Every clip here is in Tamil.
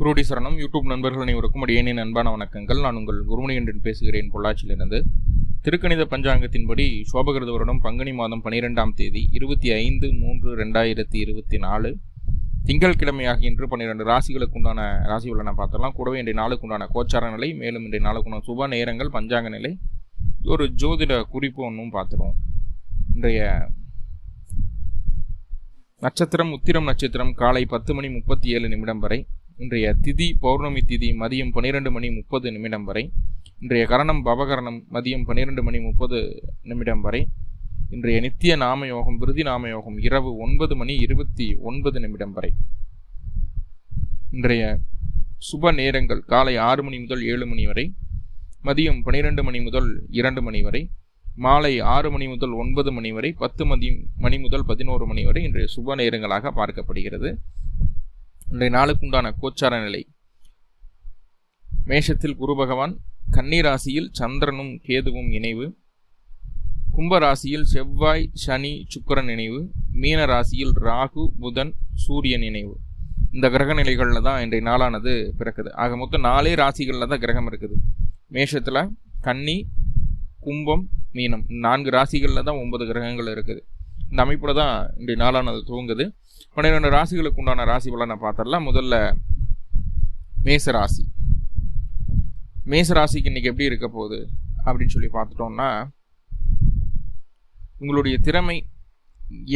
குருடி சரணம் யூடியூப் நண்பர்கள் அனைவருக்கும் அடியேனின் அன்பான வணக்கங்கள். நான் உங்கள் குருமணி பேசுகிறேன் பொள்ளாச்சியிலிருந்து. திருக்கணித பஞ்சாங்கத்தின்படி சோபகிருத வருடம் பங்குனி மாதம் பனிரெண்டாம் தேதி இருபத்தி ஐந்து மூன்று ரெண்டாயிரத்தி இருபத்தி நாலு திங்கட்கிழமையாக இன்று பன்னிரெண்டு ராசிகளுக்கு உண்டான ராசிகளை நான் பார்த்தலாம் கூடவே இன்றைய நாளுக்கு உண்டான கோச்சார நிலை மேலும் இன்றைய நாளுக்குண்டான சுப நேரங்கள் பஞ்சாங்க நிலை ஒரு ஜோதிட குறிப்பு ஒன்றும் பார்த்துருவோம். இன்றைய நட்சத்திரம் உத்திரம் நட்சத்திரம் காலை பத்து மணி முப்பத்தி ஏழு நிமிடம் வரை இன்றைய திதி பௌர்ணமி திதி மதியம் பன்னிரெண்டு மணி முப்பது நிமிடம் வரை. இன்றைய கரணம் பவகரணம் மதியம் பன்னிரெண்டு மணி முப்பது நிமிடம் வரை. இன்றைய நித்திய நாம யோகம் விருதி நாம யோகம் இரவு ஒன்பது மணி இருபத்தி ஒன்பது நிமிடம் வரை. இன்றைய சுப நேரங்கள் காலை ஆறு மணி முதல் ஏழு மணி வரை. மதியம் பன்னிரெண்டு மணி முதல் இரண்டு மணி வரை. மாலை ஆறு மணி முதல் ஒன்பது மணி வரை. பத்து மதி மணி முதல் பதினோரு மணி வரை இன்றைய சுப நேரங்களாக பார்க்கப்படுகிறது. இன்றைய நாளுக்குண்டான கோச்சார நிலை. மேஷத்தில் குரு பகவான் கன்னிராசியில் சந்திரனும் கேதுவும் இணைவு. கும்ப ராசியில் செவ்வாய் சனி சுக்கிரன் இணைவு. மீன ராசியில் ராகு புதன் சூரியன் இணைவு. இந்த கிரக நிலைகளில் தான் இன்றைய நாளானது பிறக்குது. ஆக மொத்தம் நாலே ராசிகளில் தான் கிரகம் இருக்குது. மேஷத்தில் கன்னி கும்பம் மீனம். நான்கு ராசிகளில் தான் ஒன்பது கிரகங்கள் இருக்குது. இந்த அமைப்பில் தான் இன்றைய நாளானது துவங்குது. பன்னிரெண்டு ராசிகளுக்கு உண்டான ராசி பலனை பார்த்துடலாம். முதல்ல மேச ராசி மேச ராசிக்கு இன்னைக்கு எப்படி இருக்க போகுது அப்படின்னு சொல்லி பார்த்துட்டோம்னா உங்களுடைய திறமை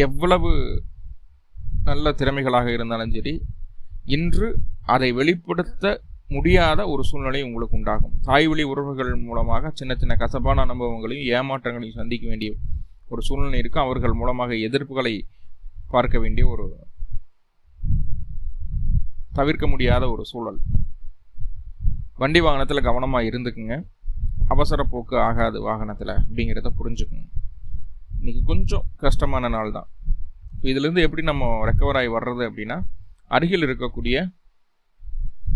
எவ்வளவு நல்ல திறமைகளாக இருந்தாலும் சரி இன்று அதை வெளிப்படுத்த முடியாத ஒரு சூழ்நிலை உங்களுக்கு உண்டாகும். தாய் வழி உறவுகள் மூலமாக சின்ன சின்ன கசப்பான அனுபவங்களையும் ஏமாற்றங்களையும் சந்திக்க வேண்டிய ஒரு சூழ்நிலை இருக்கும் அவர்கள் மூலமாக எதிர்ப்புகளை பார்க்க வேண்டிய ஒரு தவிர்க்க முடியாத ஒரு சூழல். வண்டி வாகனத்தில் கவனமாக இருந்துக்குங்க. அவசர போக்கு ஆகாது வாகனத்தில் அப்படிங்கிறத புரிஞ்சுக்குங்க. இன்றைக்கி கொஞ்சம் கஷ்டமான நாள் தான். இதுலேருந்து எப்படி நம்ம ரெக்கவர் ஆகி வர்றது அப்படின்னா அருகில் இருக்கக்கூடிய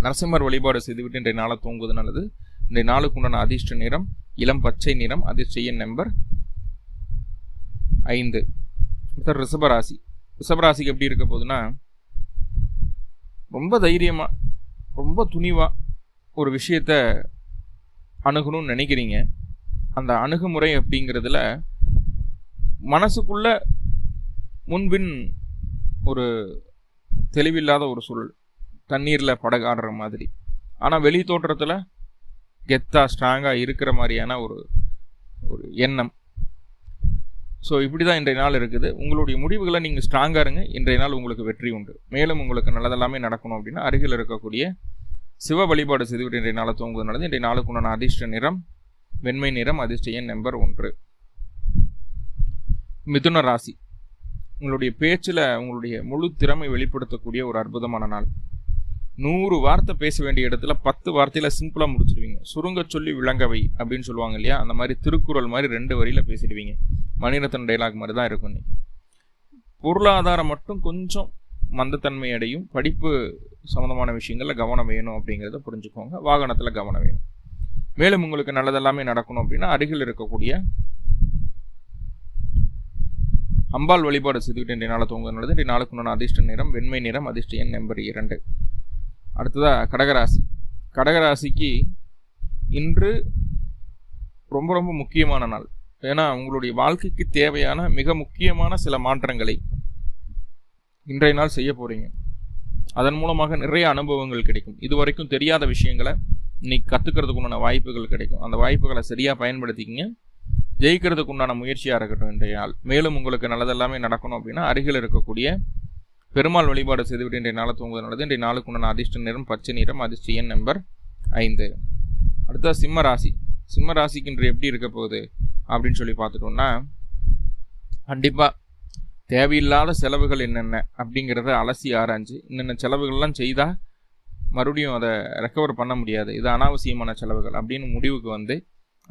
நரசிம்மர் வழிபாடு செய்துவிட்டு இன்றைய நாளை தூங்குவது நல்லது. இன்றைய நாளுக்கு உண்டான அதிர்ஷ்ட நிறம் இளம் பச்சை நிறம் அதிர்ஷ்ட எண் நம்பர் ஐந்து. அடுத்த ரிஷபராசி ரிஷபராசிக்கு எப்படி இருக்க போகுதுன்னா ரொம்ப தைரியமாக ரொம்ப துணிவாக ஒரு விஷயத்த அணுகணும்னு நினைக்கிறீங்க. அந்த அணுகுமுறை அப்படிங்கிறதுல மனசுக்குள்ள முன்பின் ஒரு தெளிவில்லாத ஒரு சூழல். தண்ணீரில் படகாடுற மாதிரி. ஆனால் வெளி தோற்றத்தில் கெத்தாக ஸ்ட்ராங்காக இருக்கிற மாதிரியான ஒரு ஒரு எண்ணம். ஸோ இப்படி தான் இன்றைய நாள் இருக்குது. உங்களுடைய முடிவுகளை நீங்கள் ஸ்ட்ராங்காக இருங்க. இன்றைய நாள் உங்களுக்கு வெற்றி உண்டு. மேலும் உங்களுக்கு நல்லதெல்லாமே நடக்கணும் அப்படின்னா அருகில் இருக்கக்கூடிய சிவ வழிபாடு செய்துவிட்டு இன்றைய நாளை தூங்குவது நல்லது. இன்றைய நாளுக்கு உண்டான அதிர்ஷ்ட நிறம் வெண்மை நிறம் அதிர்ஷ்ட எண் நம்பர் ஒன்று. மிதுன ராசி. உங்களுடைய பேச்சில் உங்களுடைய முழு திறமை வெளிப்படுத்தக்கூடிய ஒரு அற்புதமான நாள். நூறு வார்த்தை பேச வேண்டிய இடத்துல பத்து வார்த்தையில் சிம்பிளாக முடிச்சிடுவீங்க. சுருங்க சொல்லி விளங்கவை அப்படின்னு சொல்லுவாங்க இல்லையா? அந்த மாதிரி திருக்குறள் மாதிரி ரெண்டு வரியில் பேசிடுவீங்க. மணிரத்தன் டைலாக் மாதிரி தான் இருக்கும் இன்னைக்கு. பொருளாதாரம் மட்டும் கொஞ்சம் மந்தத்தன்மை அடையும். படிப்பு சம்மந்தமான விஷயங்களில் கவனம் வேணும் அப்படிங்கிறத புரிஞ்சுக்கோங்க. வாகனத்தில் கவனம் வேணும். மேலும் உங்களுக்கு நல்லதெல்லாமே நடக்கணும் அப்படின்னா அருகில் இருக்கக்கூடிய அம்பாள் வழிபாடு செய்துவிட்டு இன்றைய நாளை தூங்க நல்லது. இன்றைய நாளுக்கு உண்டான அதிர்ஷ்ட நிறம் வெண்மை நிறம் அதிர்ஷ்ட எண் நம்பர் இரண்டு. அடுத்ததாக கடகராசி. கடகராசிக்கு இன்று ரொம்ப ரொம்ப முக்கியமான நாள். ஏன்னா உங்களுடைய வாழ்க்கைக்கு தேவையான மிக முக்கியமான சில மாற்றங்களை இன்றைய நாள் செய்ய போகிறீங்க அதன் மூலமாக நிறைய அனுபவங்கள் கிடைக்கும். இதுவரைக்கும் தெரியாத விஷயங்களை இன்னைக்கு கற்றுக்கிறதுக்கு உண்டான வாய்ப்புகள் கிடைக்கும். அந்த வாய்ப்புகளை சரியாக பயன்படுத்திக்கிங்க. ஜெயிக்கிறதுக்கு உண்டான முயற்சியாக இருக்கட்டும் இன்றைய நாள். மேலும் உங்களுக்கு நல்லதெல்லாமே நடக்கணும் அப்படின்னா அருகில் இருக்கக்கூடிய பெருமாள் வழிபாடு செய்துவிட்டு இன்றைய நாளை தூங்குவது நல்லது. இன்றைய நாளுக்கு உண்டான அதிர்ஷ்ட நிறம் பச்சை நிறம் அதிர்ஷ்ட எண் நம்பர் ஐந்து. அடுத்த சிம்ம ராசி. சிம்ம ராசிக்கு இன்று எப்படி இருக்க போகுது? அப்படின்னு சொல்லி பார்த்துட்டோம்னா கண்டிப்பாக தேவையில்லாத செலவுகள் என்னென்ன அப்படிங்கிறத அலசி ஆராய்ஞ்சு என்னென்ன செலவுகள்லாம் செய்தால் மறுபடியும் அதை ரெக்கவர் பண்ண முடியாது. இது அனாவசியமான செலவுகள் அப்படின்னு முடிவுக்கு வந்து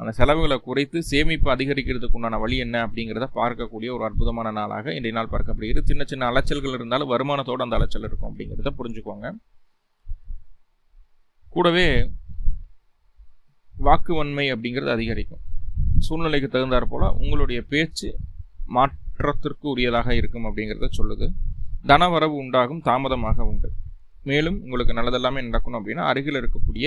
அந்த செலவுகளை குறைத்து சேமிப்பு அதிகரிக்கிறதுக்கு உண்டான வழி என்ன அப்படிங்கிறத பார்க்கக்கூடிய ஒரு அற்புதமான நாளாக இன்றைய நாள் பார்க்கப்படுகிறது. சின்ன சின்ன அலைச்சல்கள் இருந்தாலும் வருமானத்தோடு அந்த அலைச்சல் இருக்கும் அப்படிங்கிறத புரிஞ்சுக்கோங்க. கூடவே வாக்குவன்மை அப்படிங்கிறது அதிகரிக்கும். சூழ்நிலைக்கு தகுந்தாற் போல் உங்களுடைய பேச்சு மாற்றத்திற்கு உரியதாக இருக்கும் அப்படிங்கிறத சொல்லுது. தனவரவு உண்டாகும் தாமதமாக உண்டு. மேலும் உங்களுக்கு நல்லதெல்லாமே நடக்கணும் அப்படின்னா அருகில் இருக்கக்கூடிய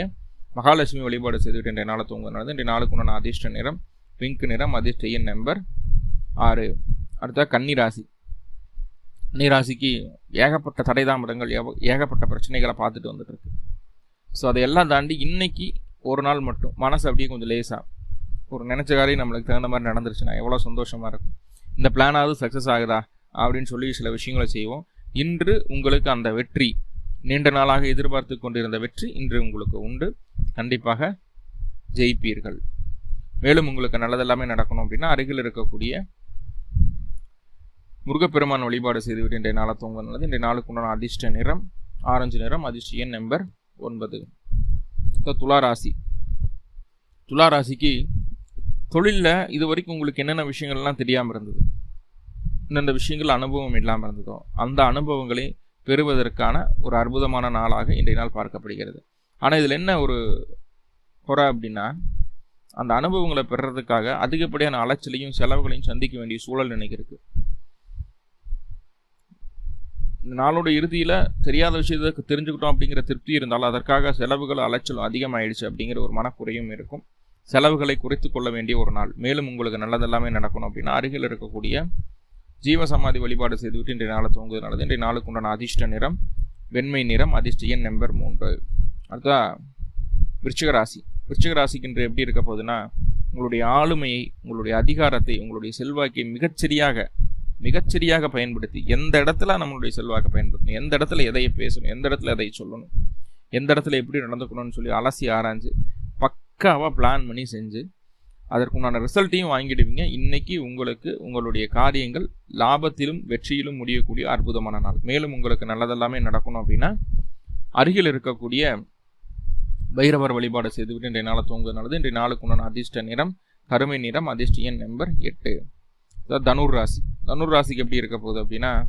மகாலட்சுமி வழிபாடு செய்துவிட்டு இன்றைய நாளை தூங்குனது இன்றைய நாளுக்கு உண்டான அதிர்ஷ்ட நிறம் பிங்க் நிறம் அதிர்ஷ்ட எண் நம்பர் ஆறு. அடுத்தா கன்னிராசி நீராசிக்கு ஏகப்பட்ட தடை தாமதங்கள் ஏகப்பட்ட பிரச்சனைகளை பார்த்துட்டு வந்துட்டு இருக்கு. ஸோ அதையெல்லாம் தாண்டி இன்னைக்கு ஒரு நாள் மட்டும் மனசு அப்படியே கொஞ்சம் லேசாக ஒரு நினச்ச காரியம் நம்மளுக்கு தகுந்த மாதிரி நடந்துருச்சுன்னா எவ்வளோ சந்தோஷமாக இருக்கும். இந்த பிளானாவது சக்ஸஸ் ஆகுதா? அப்படின்னு சொல்லி சில விஷயங்களை செய்வோம். இன்று உங்களுக்கு அந்த வெற்றி நீண்ட நாளாக எதிர்பார்த்து கொண்டிருந்த வெற்றி இன்று உங்களுக்கு உண்டு. கண்டிப்பாக ஜெயிப்பீர்கள். மேலும் உங்களுக்கு நல்லதெல்லாமே நடக்கணும் அப்படின்னா அருகில் இருக்கக்கூடிய முருகப்பெருமான் வழிபாடு செய்துவிட்டு இன்றைய நாளை தூங்க நல்லது. இன்றைய நாளுக்கு உண்டான அதிர்ஷ்ட நிறம் ஆரஞ்சு நிறம் அதிர்ஷ்ட எண் நம்பர் ஒன்பது. துளாராசி துளாராசிக்கு துலா ராசிக்கு தொழிலில் இது வரைக்கும் உங்களுக்கு என்னென்ன விஷயங்கள்லாம் தெரியாமல் இருந்தது? இந்தந்த விஷயங்கள் அனுபவம் இல்லாமல் இருந்ததோ அந்த அனுபவங்களை பெறுவதற்கான ஒரு அற்புதமான நாளாக இன்றைய நாள் பார்க்கப்படுகிறது. ஆனால் இதில் என்ன ஒரு குறை அப்படின்னா அந்த அனுபவங்களை பெறுறதுக்காக அதிகப்படியான அலைச்சலையும் செலவுகளையும் சந்திக்க வேண்டிய சூழல் இன்னைக்கு இருக்கு. இந்த நாளோட இறுதியில் தெரியாத விஷயத்தை தெரிஞ்சுக்கிட்டோம் அப்படிங்கிற திருப்தி இருந்தாலும் அதற்காக செலவுகள் அலைச்சலும் அதிகமாயிடுச்சு அப்படிங்கிற ஒரு மனக்குறையும் இருக்கும். செலவுகளை குறைத்து கொள்ள வேண்டிய ஒரு நாள். மேலும் உங்களுக்கு நல்லதெல்லாமே நடக்கணும் அப்படின்னா அருகில் இருக்கக்கூடிய ஜீவசமாதி வழிபாடு செய்துவிட்டு இன்றைய நாளை தூங்குவது நல்லது. இன்றைய நாளுக்கு உண்டான அதிர்ஷ்ட நிறம் வெண்மை நிறம் அதிர்ஷ்ட எண் நம்பர் மூன்று. அடுத்தா விருச்சிக ராசி. விருச்சிக ராசிக்கு இன்று எப்படி இருக்க போகுதுன்னா உங்களுடைய ஆளுமையை உங்களுடைய அதிகாரத்தை உங்களுடைய செல்வாக்கை மிகச்சரியாக மிகச்சரியாக பயன்படுத்தி எந்த இடத்துல நம்மளுடைய செல்வாக்கை பயன்படுத்தணும் எந்த இடத்துல எதை பேசணும் எந்த இடத்துல எதை சொல்லணும் எந்த இடத்துல எப்படி நடந்துக்கணும்னு சொல்லி அலசி ஆராய்ஞ்சு பக்காவாக பிளான் பண்ணி செஞ்சு அதற்குண்டான ரிசல்ட்டையும் வாங்கிடுவீங்க. இன்னைக்கு உங்களுக்கு உங்களுடைய காரியங்கள் லாபத்திலும் வெற்றியிலும் முடியக்கூடிய அற்புதமான நாள். மேலும் உங்களுக்கு நல்லதெல்லாமே நடக்கணும் அப்படின்னா அருகில் இருக்கக்கூடிய பைரவர் வழிபாடு செய்துவிட்டு இன்றைய நாளை தூங்குவது நல்லது. இன்றைய நாளுக்கு உண்டான அதிர்ஷ்ட நிறம் கருமை நிறம் அதிர்ஷ்ட எண் நம்பர் எட்டு. அதாவது தனுர் ராசி. தனுர் ராசிக்கு எப்படி இருக்க போகுது அப்படின்னா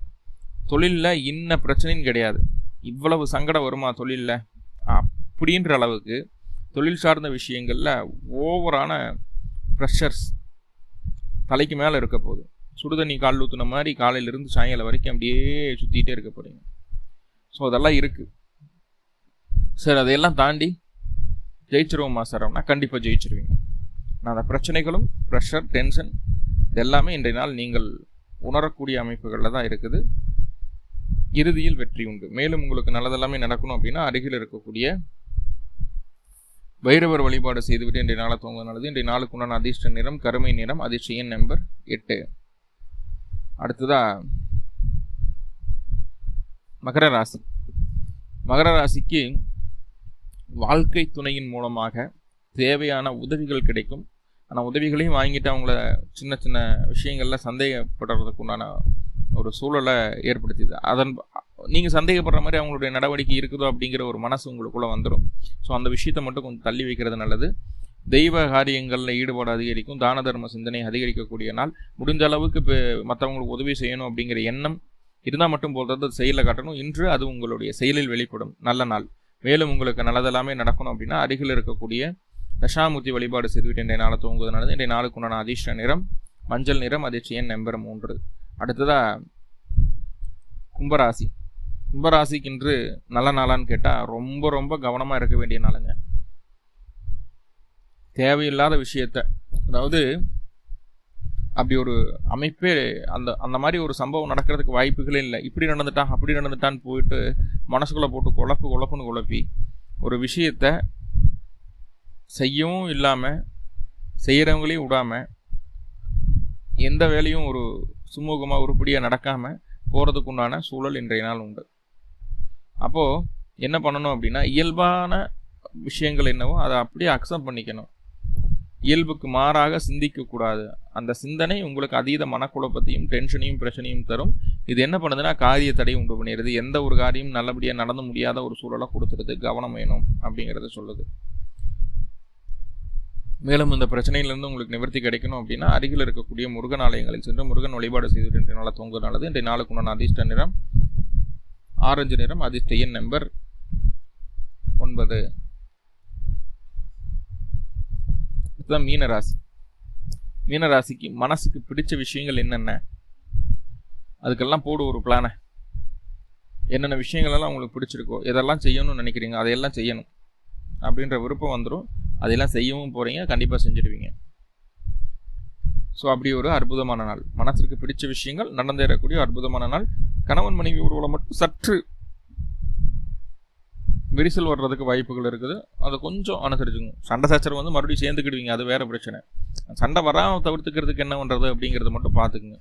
தொழிலில் இன்ன பிரச்சனையும் கிடையாது. இவ்வளவு சங்கடம் வருமா தொழிலில்? அப்படின்ற அளவுக்கு தொழில் சார்ந்த விஷயங்களில் ஓவரான ப்ரெஷர்ஸ் தலைக்கு மேலே இருக்க போகுது. சுடுதண்ணி கால் ஊற்றுன மாதிரி காலையிலிருந்து சாயங்காலம் வரைக்கும் அப்படியே சுற்றிக்கிட்டே இருக்க போறீங்க. ஸோ அதெல்லாம் இருக்குது சார் அதையெல்லாம் தாண்டி ஜெயிச்சிருவோமா சார் அப்படின்னா கண்டிப்பாக ஜெயிச்சிருவீங்க. நான் அந்த பிரச்சனைகளும் ப்ரெஷர் டென்ஷன் இதெல்லாமே இன்றைய நாள் நீங்கள் உணரக்கூடிய அமைப்புகளில் தான் இருக்குது. இறுதியில் வெற்றி உண்டு. மேலும் உங்களுக்கு நல்லதெல்லாமே நடக்கணும் அப்படின்னா அருகில் இருக்கக்கூடிய வைரவர் வழிபாடு செய்துவிட்டு இன்றைய நாளை தூங்க நல்லது. இன்றைய நாளுக்கு உண்டான அதிர்ஷ்ட நிறம் கருமை நிறம் அதிர்ஷ்ட எண் நம்பர் எட்டு. அடுத்ததா மகர ராசி. மகர ராசிக்கு வாழ்க்கை துணையின் மூலமாக தேவையான உதவிகள் கிடைக்கும். ஆனால் உதவிகளையும் வாங்கிட்டு அவங்கள சின்ன சின்ன விஷயங்களில் சந்தேகப்படுறதுக்கு உண்டான ஒரு சூழலை ஏற்படுத்தியது. அதன் நீங்கள் சந்தேகப்படுற மாதிரி அவங்களுடைய நடவடிக்கை இருக்குதோ அப்படிங்கிற ஒரு மனசு உங்களுக்குள்ளே வந்துடும் ஸோ அந்த விஷயத்தை மட்டும் கொஞ்சம் தள்ளி வைக்கிறது நல்லது. தெய்வ காரியங்களில் ஈடுபாடு அதிகரிக்கும் தான தர்ம சிந்தனை அதிகரிக்கக்கூடிய நாள். முடிஞ்ச அளவுக்கு இப்போ மற்றவங்களுக்கு உதவி செய்யணும் அப்படிங்கிற எண்ணம் இருந்தால் மட்டும் போகிறது அது செயலில் காட்டணும். இன்று அது உங்களுடைய செயலில் வெளிப்படும். நல்ல நாள். மேலும் உங்களுக்கு நல்லதெல்லாமே நடக்கணும் அப்படின்னா அருகில் இருக்கக்கூடிய தசாமூர்த்தி வழிபாடு செய்துவிட்டு இன்றைய நாளை தூங்குவது நல்லது. இன்றைய நாளுக்கு உண்டான அதிர்ஷ்ட நிறம் மஞ்சள் நிறம் அதிர்ச்சியன் எண் நம்பர் மூன்று. அடுத்ததாக கும்பராசி. கும்பராசிக்கு இன்று நல்ல நாளான்னு கேட்டால் ரொம்ப ரொம்ப கவனமாக இருக்க வேண்டிய நாளுங்க. தேவையில்லாத விஷயத்த அதாவது அப்படி ஒரு அமைப்பே அந்த அந்த மாதிரி ஒரு சம்பவம் நடக்கிறதுக்கு வாய்ப்புகளே இல்லை. இப்படி நடந்துட்டான் அப்படி நடந்துட்டான்னு போயிட்டு மனசுக்குள்ளே போட்டு குழப்பு குழப்புன்னு குழப்பி ஒரு விஷயத்த செய்யவும் இல்லாமல் செய்கிறவங்களையும் விடாமல் எந்த வேலையும் ஒரு சுமூகமாக உருப்படியாக நடக்காமல் போகிறதுக்குண்டான சூழல் இன்றைய நாள் உண்டு. அப்போது என்ன பண்ணணும் அப்படின்னா இயல்பான விஷயங்கள் என்னவோ அதை அப்படியே அக்செப்ட் பண்ணிக்கணும். இயல்புக்கு மாறாக சிந்திக்கக்கூடாது அந்த சிந்தனை உங்களுக்கு அதீத மனக்குழப்பத்தையும் டென்ஷனையும் பிரச்சனையும் தரும். இது என்ன பண்ணுதுன்னா காரிய தடை உண்டு பண்ணிடுது. எந்த ஒரு காரியம் நல்லபடியாக நடந்து முடியாத ஒரு சூழலை கொடுத்துருது கவனம் வேணும் அப்படிங்கிறத சொல்லுது. மேலும் இந்த பிரச்சனையிலிருந்து உங்களுக்கு நிவர்த்தி கிடைக்கணும் அப்படின்னா அருகில் இருக்கக்கூடிய முருகன் ஆலயங்களில் சென்று முருகன் வழிபாடு செய்து இன்றைய நாளை தூங்க நல்லது இன்றைய நாளுக்கு உண்டான அதிர்ஷ்ட நிறம் ஆரஞ்சு நிறம் அதிர்ஷ்ட எண் நம்பர் ஒன்பது. இதுதான் மீனராசி. மீனராசிக்கு மனசுக்கு பிடிச்ச விஷயங்கள் என்னென்ன? அதுக்கெல்லாம் போடு ஒரு பிளானை என்னென்ன விஷயங்களெல்லாம் உங்களுக்கு பிடிச்சிருக்கோ எதெல்லாம் செய்யணும்னு நினைக்கிறீங்க அதையெல்லாம் செய்யணும். அப்படின்ற விருப்பம் வந்துடும் அதையெல்லாம் செய்யவும் போகிறீங்க கண்டிப்பாக செஞ்சுடுவீங்க. ஸோ அப்படி ஒரு அற்புதமான நாள். மனசிற்கு பிடிச்ச விஷயங்கள் நடந்தேறக்கூடிய அற்புதமான நாள். கணவன் மனைவி உறவில் மட்டும் சற்று விரிசல் வர்றதுக்கு வாய்ப்புகள் இருக்குது. அதை கொஞ்சம் அனுசரிச்சுங்க சண்டை சச்சரவு வந்து மறுபடியும் சேர்ந்துக்கிடுவீங்க. அது வேறு பிரச்சனை. சண்டை வராமல் தவிர்த்துக்கிறதுக்கு என்ன பண்ணுறது அப்படிங்கிறத மட்டும் பார்த்துக்குங்க.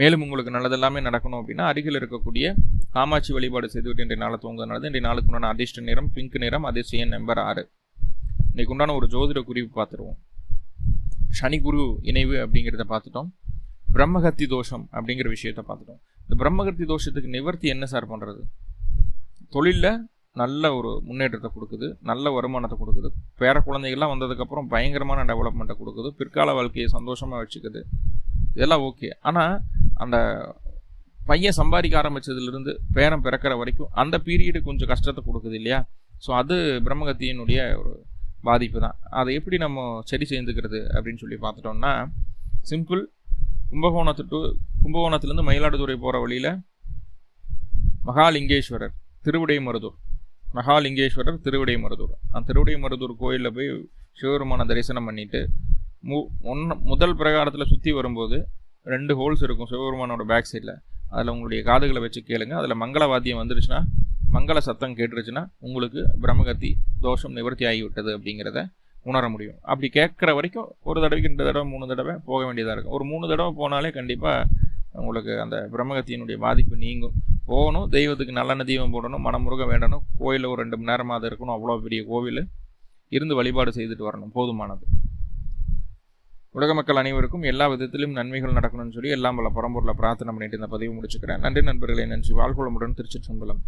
மேலும் உங்களுக்கு நல்லது எல்லாமே நடக்கணும் அப்படின்னா அருகில் இருக்கக்கூடிய காமாட்சி வழிபாடு செய்துவிட்டு இன்றைய நாளை தூங்குறதுனால இன்றைய நாளுக்கு உண்டான அதிர்ஷ்ட நிறம் பிங்க் நிறம் அதிர்ஷ்ட நம்பர் ஆறு. இன்றைக்கு உண்டான ஒரு ஜோதிட குறிப்பு பார்த்துருவோம். சனி குரு இணைவு அப்படிங்கிறத பார்த்துட்டோம். பிரம்மகத்தி தோஷம் அப்படிங்கிற விஷயத்த பார்த்துட்டோம். இந்த பிரம்மகர்த்தி தோஷத்துக்கு நிவர்த்தி என்ன சார் பண்ணுறது தொழிலில் நல்ல ஒரு முன்னேற்றத்தை கொடுக்குது நல்ல வருமானத்தை கொடுக்குது. பேர குழந்தைகள்லாம் வந்ததுக்கப்புறம் பயங்கரமான டெவலப்மெண்ட்டை கொடுக்குது. பிற்கால வாழ்க்கையை சந்தோஷமாக வச்சுக்குது. இதெல்லாம் ஓகே ஆனால் அந்த பையன் சம்பாதிக்க ஆரம்பித்ததுலேருந்து பேரம் பிறக்கிற வரைக்கும் அந்த பீரியடு கொஞ்சம் கஷ்டத்தை கொடுக்குது இல்லையா? ஸோ அது பிரம்மகத்தியினுடைய ஒரு பாதிப்பு தான் அதை எப்படி நம்ம சரி செய்துக்கிறது அப்படின்னு சொல்லி பார்த்துட்டோம்னா சிம்பிள் கும்பகோணத்து டு கும்பகோணத்துலேருந்து மயிலாடுதுறை போகிற வழியில் மகாலிங்கேஸ்வரர் திருவிடைமருதூர். மகாலிங்கேஸ்வரர் திருவிடைமருதூர். அந்த திருவிடைமருதூர் கோயிலில் போய் சிவபெருமான தரிசனம் பண்ணிவிட்டு மு ஒன்று முதல் பிரகாரத்தில் சுற்றி வரும்போது ரெண்டு ஹோல்ஸ் இருக்கும் சிவபெருமானோட பேக் சைடில் அதில் உங்களுடைய காதுகளை வச்சு கேளுங்க. அதில் மங்கள வாத்தியம் வந்துருச்சுன்னா மங்கள சத்தம் கேட்டுருச்சுன்னா உங்களுக்கு பிரம்மகத்தி தோஷம் நிவர்த்தி ஆகிவிட்டது அப்படிங்கிறத உணர முடியும். அப்படி கேட்குற வரைக்கும் ஒரு தடவைக்கு ரெண்டு தடவை மூணு தடவை போக வேண்டியதாக இருக்கும். ஒரு மூணு தடவை போனாலே கண்டிப்பாக உங்களுக்கு அந்த பிரம்மகத்தியினுடைய பாதிப்பு நீங்கும். போகணும் தெய்வத்துக்கு நல்லெண்ண தீபம் போடணும் மனமுருக வேண்டணும். கோயிலில் ஒரு ரெண்டு மணி நேரமாக இருக்கணும். அவ்வளோ பெரிய கோவில். இருந்து வழிபாடு செய்துட்டு வரணும். போதுமானது. உலக மக்கள் அனைவருக்கும் எல்லா விதத்திலும் நன்மைகள் நடக்கணும்னு சொல்லி எல்லாம் பல பரம்பொருளை பிரார்த்தனை பண்ணிட்டு இந்த பதிவு முடிச்சுக்கிறேன். நன்றி நண்பர்களே. நன்றி. வாழ்கோளமுடன் திருச்சி சம்பளம்